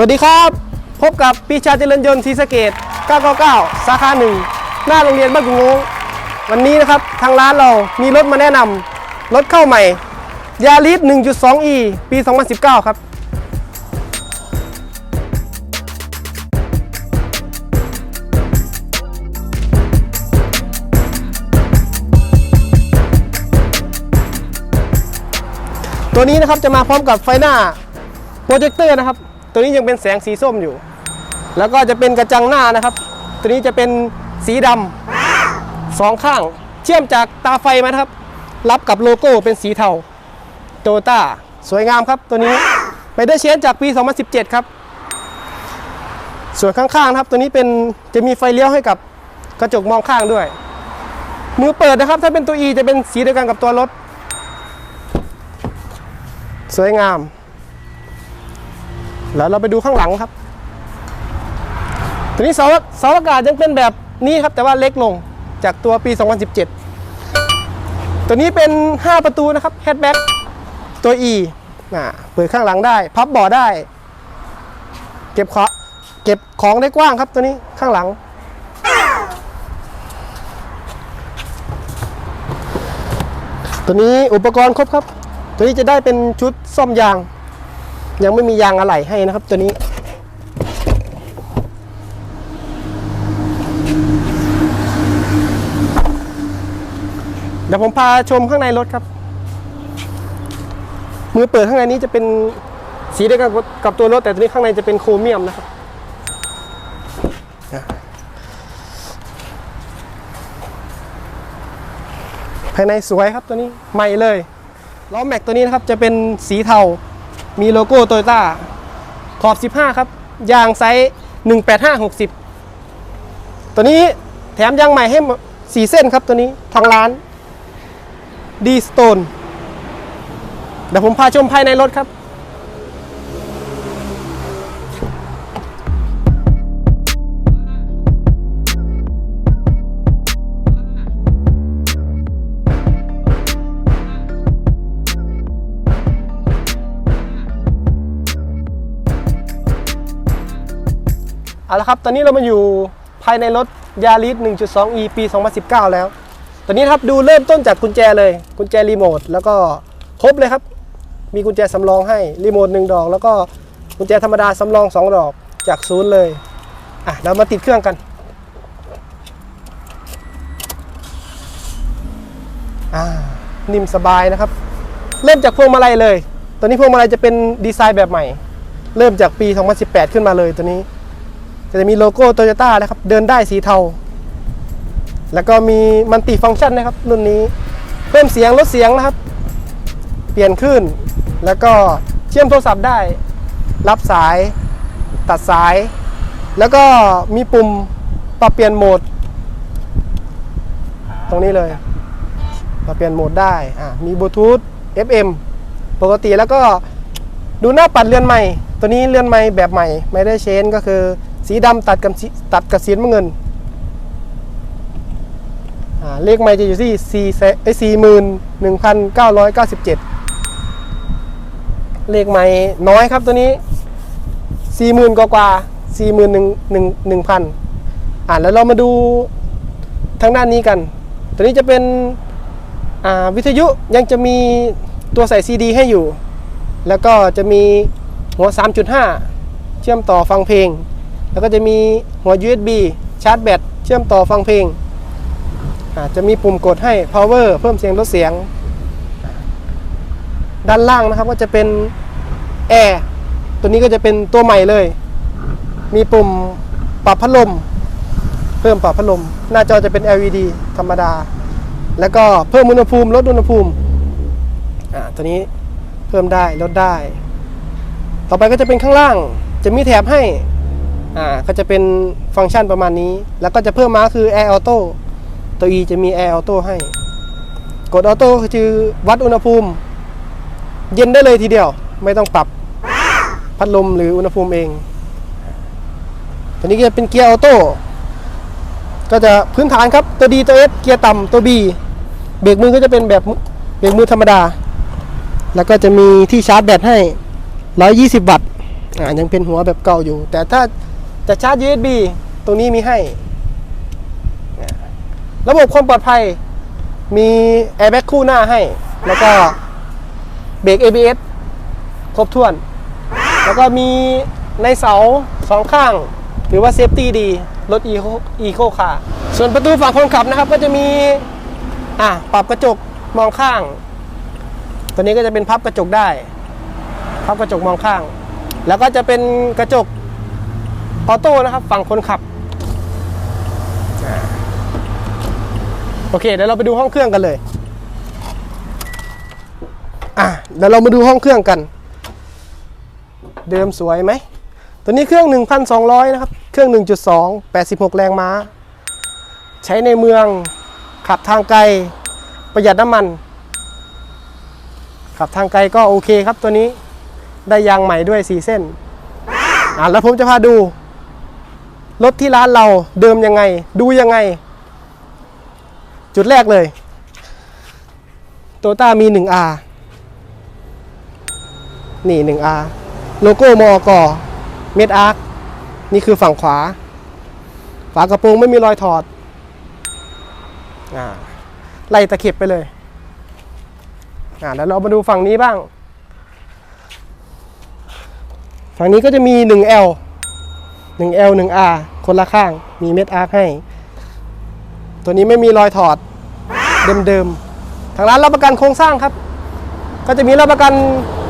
สวัสดีครับ พบกับปีชาเจริญยนต์ทีสะเกต 999 สาขาหนึ่งหน้าโรงเรียนบ้านกุงงงวันนี้นะครับ ทางร้านเรามีรถมาแนะนำรถเข้าใหม่ยาริส 1.2e ปี 2019 ครับ ตัวนี้นะครับจะมาพร้อมกับไฟหน้าโปรเจคเตอร์นะครับ ตัวนี้ยังเป็นแสงสีส้มอยู่ แล้วก็จะเป็นกระจังหน้านะครับ ตัวนี้จะเป็นสีดำสองข้าง เชื่อมจากตาไฟมาครับ รับกับโลโก้เป็นสีเทาโตต้าสวยงามครับตัวนี้ไปได้เชนจากปี 2017 ครับ ส่วนข้างๆครับ ตัวนี้เป็นจะมีไฟเลี้ยวให้กับกระจกมองข้างด้วย มือเปิดนะครับ ถ้าเป็นตัว E จะเป็นสีเดียวกันกับตัวรถ สวยงาม แล้วเราไปดูข้างหลังครับตัวนี้เสาเสาอากาศยังเป็นแบบนี้ครับ แต่ว่าเล็กลงจากตัวปี 2017 ตัวนี้เป็น 5 ประตูนะครับแฮชแบ็กตัว E อ่าเปิดข้างหลังได้ พับเบาะได้ เก็บของเก็บของได้กว้างครับตัวนี้ข้างหลัง ตัวนี้อุปกรณ์ครบครับ ตัวนี้จะได้เป็นชุดซ่อมยาง ยังไม่มียางอะไหล่ให้นะครับตัวนี้เดี๋ยวผมพาชมข้างในรถครับ มือเปิดข้างในนี้จะเป็นสีเดียวกันกับตัวรถแต่ตัวนี้ข้างในจะเป็นโครเมียมนะครับ ภายในสวยครับตัวนี้ใหม่เลยล้อแม็กตัวนี้นะครับจะเป็นสีเทา มีโลโก้โตโยต้าขอบ 15 ครับ ยางไซส์ 185 60 ตัวนี้แถมยางใหม่ให้สีเส้นครับตัวนี้ทางร้านดีสโตนเดี๋ยวผมพาชมภายในรถครับ เอาละครับ ตอนนี้เรามาอยู่ภายในรถยาริส 1.2e ปี 2019 แล้ว ตอนนี้ครับดูเริ่มต้นจากกุญแจเลย กุญแจรีโมท แล้วก็ครบเลยครับ มีกุญแจสำรองให้ รีโมทหนึ่งดอก แล้วก็กุญแจธรรมดาสำรอง 2 ดอก จากศูนย์เลย อะ เรามาติดเครื่องกัน อ่า นิ่มสบายนะครับ เริ่มจากพวงมาลัยเลย ตัวนี้พวงมาลัยจะเป็นดีไซน์แบบใหม่ เริ่มจากปี 2018 ขึ้นมาเลยตัวนี้ จะมีโลโก้โตโยต้านะครับ เดินได้สีเทา แล้วก็มีมัลติฟังก์ชันนะครับ รุ่นนี้ เพิ่มเสียงลดเสียงนะครับ เปลี่ยนขึ้น แล้วก็เชื่อมโทรศัพท์ได้ รับสาย ตัดสาย แล้วก็มีปุ่มปรับเปลี่ยนโหมด ตรงนี้เลย ปรับเปลี่ยนโหมดได้อ่ามีบลูทูธ FM ปกติแล้วก็ดูหน้าปัดเรือนใหม่ ตัวนี้เรือนใหม่แบบใหม่ ไม่ได้เชนก็คือ สีดำตัดกับสีตัดกับสีน้ำเงินเลขไม่จะอยู่ที่4ไอ้สี่หมื่นหนึ่งพันเก้าร้อยเก้าสิบเจ็ดเลขไม่น้อยครับตัวนี้สี่หมื่นกว่ากว่าสี่หมื่นหนึ่งหนึ่งหนึ่งพันอ่าแล้วเรามาดูทางด้านนี้กัน ตัวนี้จะเป็นอ่าวิทยุยังจะมีตัวใส่ซีดีให้อยู่ แล้วก็จะมีหัว 3.5 เชื่อมต่อฟังเพลง แล้วก็จะมีหัว USB ชาร์จแบตเชื่อมต่อฟังเพลงอ่าจะมีปุ่มกดให้ power เพิ่มเสียงลดเสียง ด้านล่างนะครับก็จะเป็นแอร์ตัวนี้ก็จะเป็นตัวใหม่เลย มีปุ่มปรับพัดลม เพิ่มปรับพัดลม หน้าจอจะเป็น LED ธรรมดา แล้วก็เพิ่มอุณหภูมิลดอุณหภูมิอ่าตัวนี้เพิ่มได้ลดได้ ต่อไปก็จะเป็นข้างล่าง จะมีแถบให้ อ่าก็จะเป็นฟังก์ชันประมาณนี้ แล้วก็จะเพิ่มมาคือ Air Auto ตัว E จะมี Air Auto ให้ กด Auto คือวัดอุณหภูมิ เย็นได้เลยทีเดียว ไม่ต้องปรับพัดลมหรืออุณหภูมิเอง ตัวนี้ก็จะเป็นเกียร์ออโต้ก็จะพื้นฐานครับตัว D ตัว S เกียร์ต่ำตัว B เบรกมือก็จะเป็นแบบเบรกมือธรรมดา แล้วก็จะมีที่ชาร์จแบตให้ 120 วัตต์อ่ายังเป็นหัวแบบเก่าอยู่ แต่ถ้า จะชาร์จ USB ตรงนี้มีให้ ระบบความปลอดภัยมีแอร์แบ็กคู่หน้าให้ แล้วก็เบรก ABS ครบถ้วน แล้วก็มีในเสาสองข้าง ถือว่าเซฟตี้ดี รถ Eco Eco ค่ะส่วนประตูฝั่งคนขับนะครับ ก็จะมี อะปรับกระจกมองข้าง ตัวนี้ก็จะเป็นพับกระจกได้ พับกระจกมองข้าง แล้วก็จะเป็นกระจก ออโต้นะครับ ฝั่งคนขับอ่าโอเคเดี๋ยวเราไปดูห้องเครื่องกันเลย อะเดี๋ยวเรามาดูห้องเครื่องกัน เดิมสวยไหม ตัวนี้เครื่อง 1,200 นะครับ เครื่อง 1.2 86 แรงม้า ใช้ในเมืองขับทางไกลประหยัดน้ำมัน ขับทางไกลก็โอเคครับตัวนี้ได้ยางใหม่ด้วย4เส้น อะแล้วผมจะพาดู รถที่ร้านเราเดิมยังไง ดูยังไง จุดแรกเลยโตต้ามี 1R นี่ 1R โลโก้มอกเม็ดอาร์คนี่คือฝั่งขวา ฝากระโปรงไม่มีรอยถอดอ่าไล่ตะเข็บไปเลยอ่าแล้วเรามาดูฝั่งนี้บ้าง ฝั่งนี้ก็จะมี 1L 1L 1R คนละข้างมีเม็ดอาร์คให้ ตัวนี้ไม่มีรอยถอดเดิมๆ ทางร้านรับประกันโครงสร้างครับ ก็จะมีรับประกัน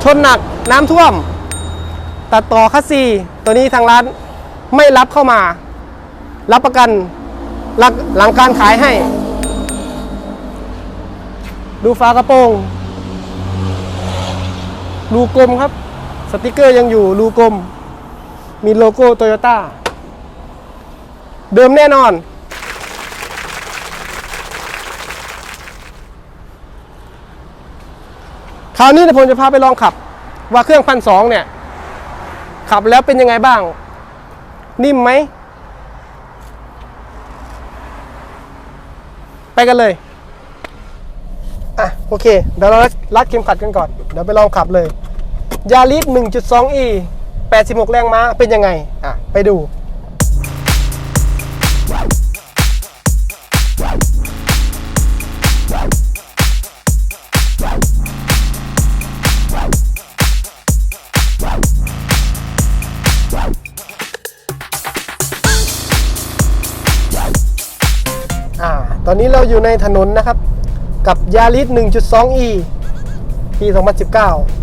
ชนหนักน้ำท่วม ตัดต่อคัสซีตัวนี้ทางร้านไม่รับเข้ามา รับประกันหลังหลังการขายให้ ดูฝากระโปรงรูกลมครับ สติกเกอร์ยังอยู่รูกลม มีโลโก้โตโยต้าเดิมแน่นอน คราวนี้ผมจะพาไปลองขับ ว่าเครื่องพันสองเนี่ย ขับแล้วเป็นยังไงบ้าง นิ่มไหม ไปกันเลย อะ โอเค เดี๋ยวเรารัดเข็มขัดกันก่อน เดี๋ยวไปลองขับเลยยาริส 1.2e 86 แรงม้าเป็นยังไง อะ ไปดูอ่าตอนนี้เราอยู่ในถนนนะครับ กับยาริส 1.2e ปี 2019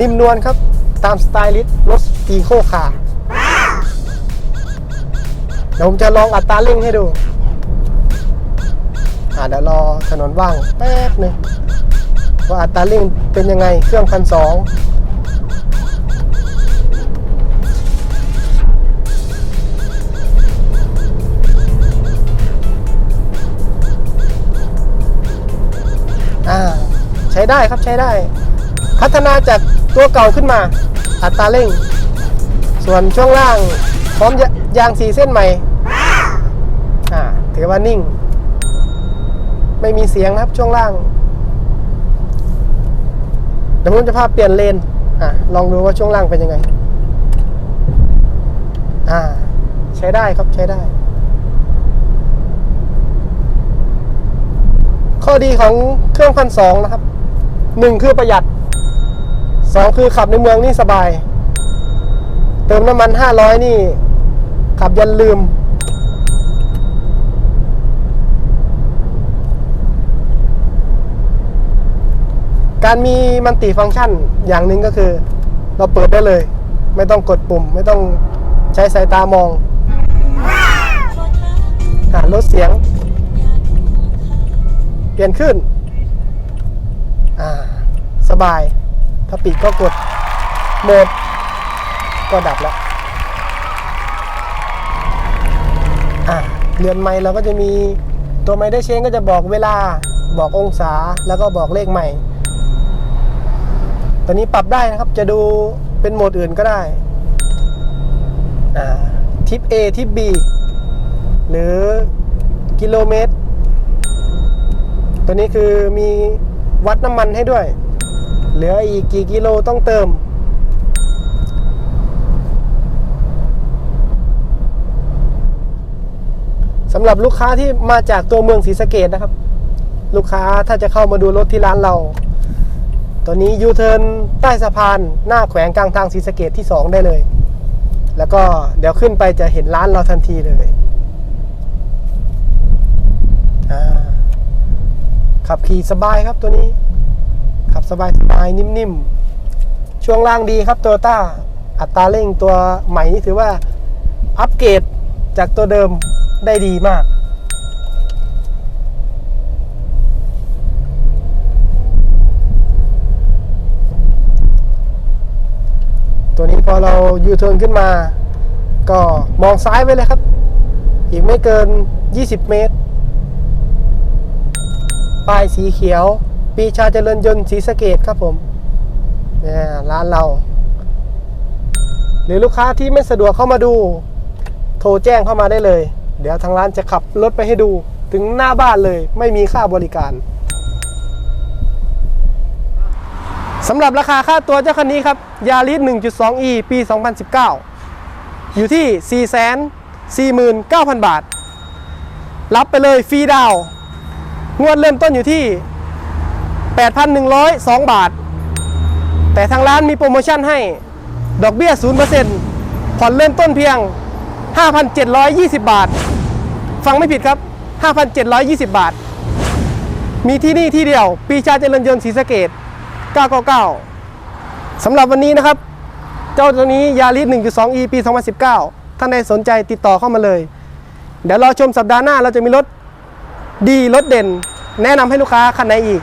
นิ่มนวลครับ ตามสไตลิสต์รถอีโคคาร์เดี๋ยวผมจะลองอัตราเร่งให้ดูอ่าเดี๋ยวรอถนนว่างแป๊บหนึงว่าอัตราเร่งเป็นยังไงเครื่องพันสองอ่า ใช้ได้ครับใช้ได้ พัฒนาจาก ตัวเก่าขึ้นมา อัตราเร่ง ส่วนช่วงล่างพร้อมยางสีเส้นใหม่อ่าถือว่านิ่ง ไม่มีเสียงนะครับช่วงล่างเดี๋ยวผมจะพาเปลี่ยนเลนอะลองดูว่าช่วงล่างเป็นยังไง อ่า ใช้ได้ครับใช้ได้ ข้อดีของเครื่องพันสองนะครับหนึ่งคือประหยัด สองคือขับในเมืองนี่สบาย เติมน้ำมันห้าร้อยนี่ ขับยันลืม การมีมันติฟังก์ชันอย่างหนึ่งก็คือ เราเปิดได้เลย ไม่ต้องกดปุ่ม ไม่ต้องใช้สายตามองอ่าลดเสียง เปลี่ยนขึ้น อ่า สบาย ถ้าปิดก็กดโหมด ก็ดับแล้วอ่าเรือนไม้เราก็จะมีตัวไม้ได้เชนก็จะบอกเวลาบอกองศาแล้วก็บอกเลขใหม่ตอนนี้ปรับได้นะครับจะดูเป็นโหมดอื่นก็ได้อ่าทิป A ทิป B หรือกิโลเมตร ตัวนี้คือมีวัดน้ำมันให้ด้วย เหลืออีกกี่กิโลต้องเติม สำหรับลูกค้าที่มาจากตัวเมืองศรีสะเกดนะครับ ลูกค้าถ้าจะเข้ามาดูรถที่ร้านเราตอนนี้ยูเทิร์นใต้สะพานหน้าแขวงกลางทางศรีสะเกดที่ 2 ได้เลย แล้วก็เดี๋ยวขึ้นไปจะเห็นร้านเราทันทีเลยขับขี่สบายครับตัวนี้ ขับสบายสบายนิ่มๆ ช่วงล่างดีครับโตโยต้าอัตราเร่งตัวใหม่นี่ถือว่า อัปเกรดจากตัวเดิมได้ดีมาก ตัวนี้พอเรายูเทิร์นขึ้นมา ก็มองซ้ายไว้เลยครับ อีกไม่เกิน 20 เมตร ป้ายสีเขียว ปีชาเจริญยนต์ศรีสะเกดครับผมนี่ร้านเรา หรือลูกค้าที่ไม่สะดวกเข้ามาดู โทรแจ้งเข้ามาได้เลย เดี๋ยวทางร้านจะขับรถไปให้ดู ถึงหน้าบ้านเลย ไม่มีค่าบริการสำหรับราคาค่าตัวเจ้าคันนี้ครับยาริส 1.2e ปี 2019 อยู่ที่ 449,000 บาท รับไปเลยฟรีดาวน์งวดเริ่มต้นอยู่ที่ 8,102 บาท แต่ทางร้านมีโปรโมชั่นให้ ดอกเบี้ย 0%ผ่อนเริ่มต้นเพียง 5,720 บาท ฟังไม่ผิดครับ 5,720 บาท มีที่นี่ที่เดียว ปีชาเจริญยนต์ศรีสะเกด999สำหรับวันนี้นะครับ เจ้าตัวนี้ยาริส 1.2e ปี 2019 ท่านใดสนใจติดต่อเข้ามาเลย เดี๋ยวรอชมสัปดาห์หน้าเราจะมีรถดีรถเด่น แนะนำให้ลูกค้าคันไหนอีก